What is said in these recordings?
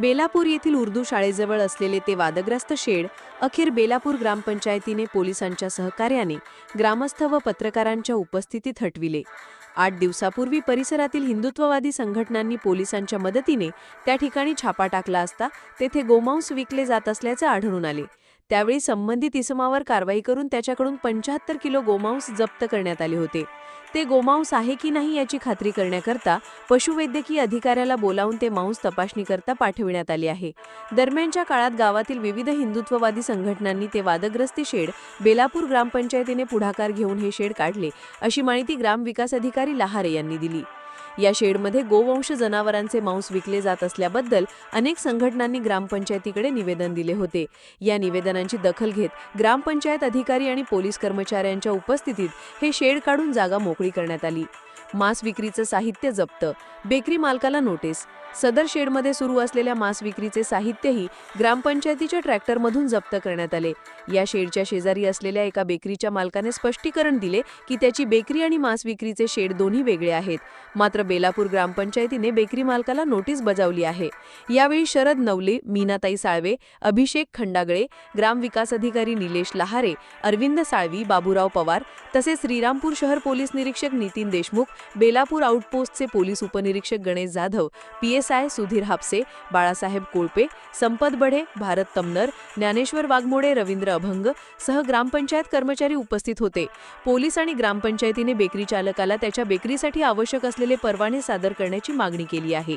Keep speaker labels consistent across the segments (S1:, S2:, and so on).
S1: बेलापूर येथील उर्दू शाळेजवळ असलेले ते वादग्रस्त शेड अखेर बेलापूर ग्रामपंचायतीने पोलिसांच्या सहकार्याने ग्रामस्थ व पत्रकारांच्या उपस्थितीत हटविले. आठ दिवसापूर्वी परिसरातील हिंदुत्ववादी संघटनांनी पोलिसांच्या मदतीने त्या ठिकाणी छापा टाकला असता तेथे गोमांस विकले जात असल्याचे आढळून आले. त्यावेळी संबंधित इसमावर कारवाई करून त्याच्याकडून पंचाहत्तर किलो गोमांस जप्त करण्यात आले होते. ते गोमांस आहे की नाही याची खात्री करण्याकरता पशुवैद्यकीय अधिकाऱ्याला बोलावून ते मांस तपासणीकरता पाठविण्यात आले आहे. दरम्यानच्या काळात गावातील विविध हिंदुत्ववादी संघटनांनी ते वादग्रस्ती शेड बेलापूर ग्रामपंचायतीने पुढाकार घेऊन हे शेड काढले अशी माहिती ग्रामविकास अधिकारी लहारे यांनी दिली. या शेडमध्ये गोवंश जनावरांचे मांस विकले जात असल्याबद्दल अनेक संघटनांनी ग्रामपंचायतीकडे निवेदन दिले होते. या निवेदनांची दखल घेत ग्रामपंचायत अधिकारी आणि पोलीस कर्मचाऱ्यांच्या उपस्थितीत हे शेड काढून जागा मोकळी करण्यात आली. मांस विक्रीचं साहित्य जप्त. बेकरी मालकाला नोटीस. सदर शेडमध्ये सुरू असलेल्या मांस विक्रीचे साहित्यही ग्रामपंचायतीच्या ट्रॅक्टरमधून जप्त करण्यात आले. या शेडच्या शेजारी असलेल्या एका बेकरीच्या मालकाने स्पष्टीकरण दिले की त्याची बेकरी आणि मांस विक्रीचे शेड दोन्ही वेगळे आहेत. मात्र बेलापूर ग्रामपंचायतीने बेकरी मालकाला नोटीस बजावली आहे. यावेळी शरद नवले मीनाताई साळवे अभिषेक खंडागळे ग्रामविकास अधिकारी निलेश लहारे अरविंद साळवी बाबूराव पवार तसेच श्रीरामपूर शहर पोलीस निरीक्षक नितीन देशमुख बेलापूर आउटपोस्टचे पोलीस उपनिरीक्षक गणेश जाधव पीएसआय सुधीर हापसे बाळासाहेब कोळपे संपत बढे भारत तमनर ज्ञानेश्वर वाघमोडे रवींद्र अभंग सह ग्रामपंचायत कर्मचारी उपस्थित होते. पोलीस आणि ग्रामपंचायतीने बेकरी चालकाला त्याच्या बेकरीसाठी आवश्यक असलेले परवाने सादर करण्याची मागणी केली आहे.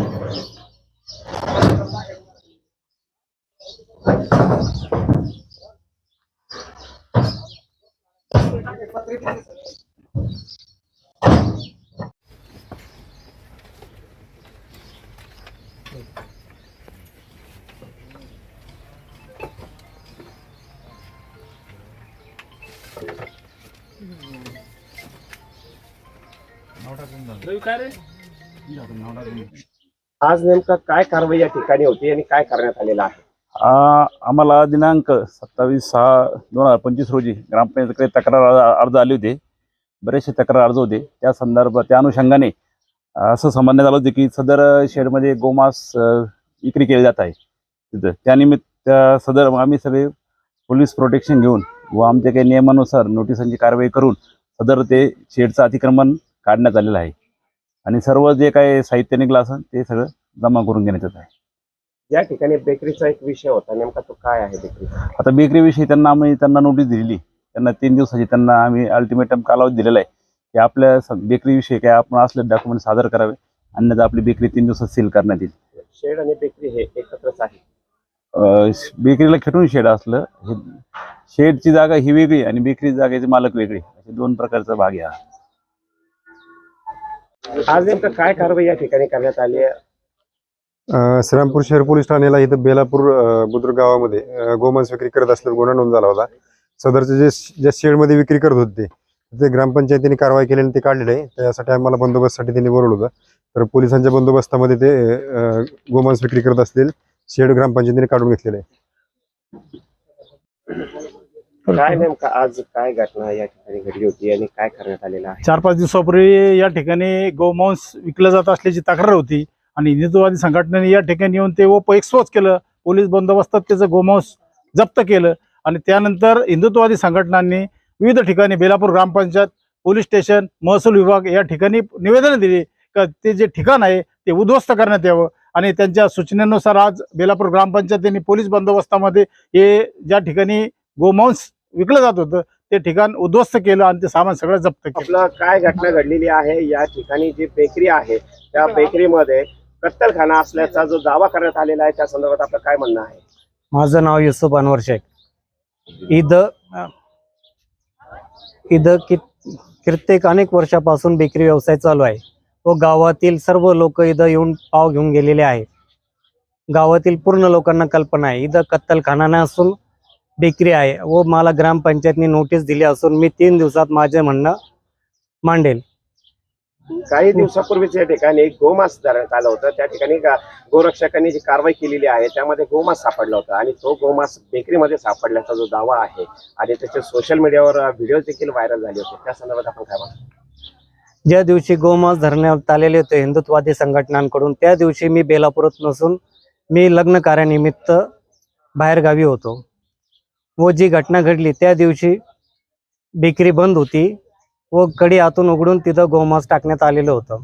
S2: आज नेमका काय कारवाई या ठिकाणी होती आणि काय करण्यात आलेलं आहे?
S3: आ, आम्हाला दिनांक सत्तावीस सहा दोन हजार पंचवीस रोजी ग्रामपंचायतीकडे तक्रार अर्ज- अर्ज आले होते. बरेचसे तक्रार अर्ज होते. त्या संदर्भात त्या अनुषंगाने असं समजण्यात आलं होतं की सदर शेडमध्ये गोमांस विक्री केली जात आहे तिथं. त्यानिमित्त त्या सदर आम्ही सगळे पोलीस प्रोटेक्शन घेऊन व आमच्या काही नियमानुसार नोटिसांची कारवाई करून सदर ते शेडचं अतिक्रमण काढण्यात आलेलं आहे. आणि सर्व जे काही साहित्य निघलं असेल ते सगळं जमा करून घेण्यात येत आहे.
S2: या ठिकाणी बेकरीचा एक विषय होता. नेमका तो काय आहे बेकरी?
S3: आता बेकरीविषयी त्यांना आम्ही त्यांना नोटीस दिलेली. त्यांना तीन दिवसाची त्यांना आम्ही अल्टिमेटम कालावधी दिलेला आहे. की आपल्या बेकरीविषयी काय आपण असले डॉक्युमेंट सादर करावे अन्यथा आपली बेकरी तीन दिवसात सील करण्यात येईल.
S2: शेड आणि बेकरी हे एकत्रच आहे.
S3: बेकरीला खेटून शेड असलं हे शेडची जागा ही वेगळी आणि बेकरी जागेचे मालक वेगळे. असे दोन प्रकारचा भाग आहे हा.
S2: आज नेमका काय कारवाई या ठिकाणी करण्यात आली आहे?
S4: श्रीरामपूर शहर पोलीस ठाण्याला इथं बेलापूर बुद्रुक गावामध्ये गोमांस विक्री करत असल्याचा गुन्हा नोंद झाला होता. सदरचे जे ज्या शेडमध्ये विक्री करत होते ते ग्रामपंचायतीने कारवाई केलेली ते काढलेले आहे त्यासाठी आम्हाला बंदोबस्तासाठी त्यांनी बोलवलं होतं. तर पोलिसांच्या बंदोबस्तामध्ये ते गोमांस विक्री करत असतील शेड ग्रामपंचायतीने काढून घेतलेले आहे.
S2: काय नेमका आज काय घटना या ठिकाणी घडली होती आणि काय करण्यात आलेलं आहे?
S5: चार पाच दिवसापूर्वी या ठिकाणी गोमांस विकलं जात असल्याची तक्रार होती आणि हिंदुत्ववादी संघटनेने या ठिकाणी येऊन ते ओप एक्सपोज केलं पोलीस बंदोबस्तात त्याचं गोमांस जप्त केलं आणि त्यानंतर हिंदुत्ववादी संघटनांनी विविध ठिकाणी बेलापूर ग्रामपंचायत पोलीस स्टेशन महसूल विभाग या ठिकाणी निवेदनं दिली का ते जे ठिकाण आहे ते उद्ध्वस्त करण्यात यावं आणि त्यांच्या सूचनेनुसार आज बेलापूर ग्रामपंचायतीने पोलीस बंदोबस्तामध्ये हे ज्या ठिकाणी गोमांस विकलं जात होतं ते ठिकाण उद्ध्वस्त केलं आणि ते सामान सगळं जप्त केलं.
S2: आपलं काय घटना घडलेली आहे या ठिकाणी जी बेकरी आहे त्या बेकरीमध्ये कत्तलखाना असल्याचा जो दावा करण्यात आलेला आहे त्या संदर्भात आपलं काय म्हणणं आहे?
S6: माझं नाव युसुफ अनवर शेख. इथं अ, इथं कि कित्येक अनेक वर्षापासून बेकरी व्यवसाय चालू आहे. व गावातील सर्व लोक इथं येऊन पाव घेऊन गेलेले आहे गावातील पूर्ण लोकांना कल्पना आहे. इथं कत्तलखाना नसून बेकरी आहे. व मला ग्रामपंचायतने नोटीस दिली असून मी तीन दिवसात माझे म्हणणं मांडेल.
S2: काही दिवसापूर्वीच या ठिकाणी गोमास धरण्यात आलं होतं. त्या ठिकाणी गोरक्षकांनी जी कारवाई केलेली आहे त्यामध्ये गोमास सापडला होता आणि तो गोमास बेकरीमध्ये सापडल्याचा जो दावा आहे आणि त्याचे सोशल मीडियावर व्हिडिओ देखील व्हायरल झाले होते. त्या संदर्भात आपण काय म्हणतो?
S6: ज्या दिवशी गोमास धरण्यात आलेले होते हिंदुत्वादी संघटनांकडून त्या दिवशी मी बेलापुरात नसून मी लग्न कार्यानिमित्त बाहेरगावी होतो. व जी घटना घडली त्या दिवशी बेकरी बंद होती. व कडी आतून उघडून तिथं गोमांस टाकण्यात आलेलं होतं.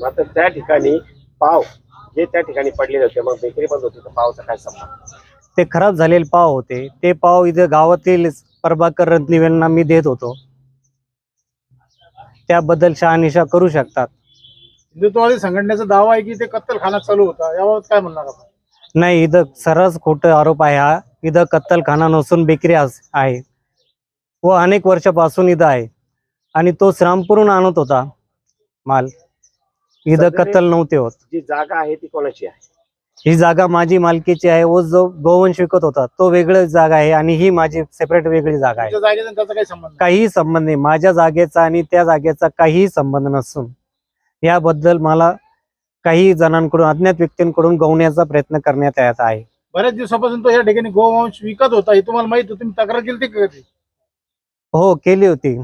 S2: मात्र त्या ठिकाणी पाव जे त्या ठिकाणी पडलेले होते मग बेकरी बंद होती तर पावचा काय संबंध?
S6: ते खराब झालेले पाव होते. ते पाव इथं गावातील प्रभाकर रणदिवेंना मी देत होतो. त्याबद्दल शहानिशा करू शकतात.
S5: हिंदुत्ववादी संघटनेचा दावा आहे की ते कत्तलखाना चालू होता. याबाबत काय म्हणणार आपण?
S6: नाही इथं सरस खोटं आरोप आहे हा. इथं कत्तलखाना नसून बेकरी आस- आहे. व अनेक वर्षापासून इथं आहे. आणि तो श्रामपूरून आणत होता माल. इथं कत्तल नव्हते होत.
S2: जी जागा आहे ती कोणाची आहे?
S6: ही जागा माझी मालकीची आहे. व जो गोवंश विकत होता तो वेगळी जागा आहे आणि ही माझी सेपरेट वेगळी जागा आहे.
S5: तुमच्या जागेचा आणि त्याचा काही संबंध नाही.
S6: काहीही संबंध नाही. माझ्या जागेचा आणि त्या जागेचा काहीही संबंध नसून याबद्दल मला काही जणांकडून अज्ञात व्यक्तींकडून गवण्याचा प्रयत्न करण्यात येत आहे.
S5: बऱ्याच दिवसापासून तो या ठिकाणी गोवंश विकत होता. हे तुम्हाला माहीत होतं तुम्ही तक्रार केली कधी?
S6: हो केली होती.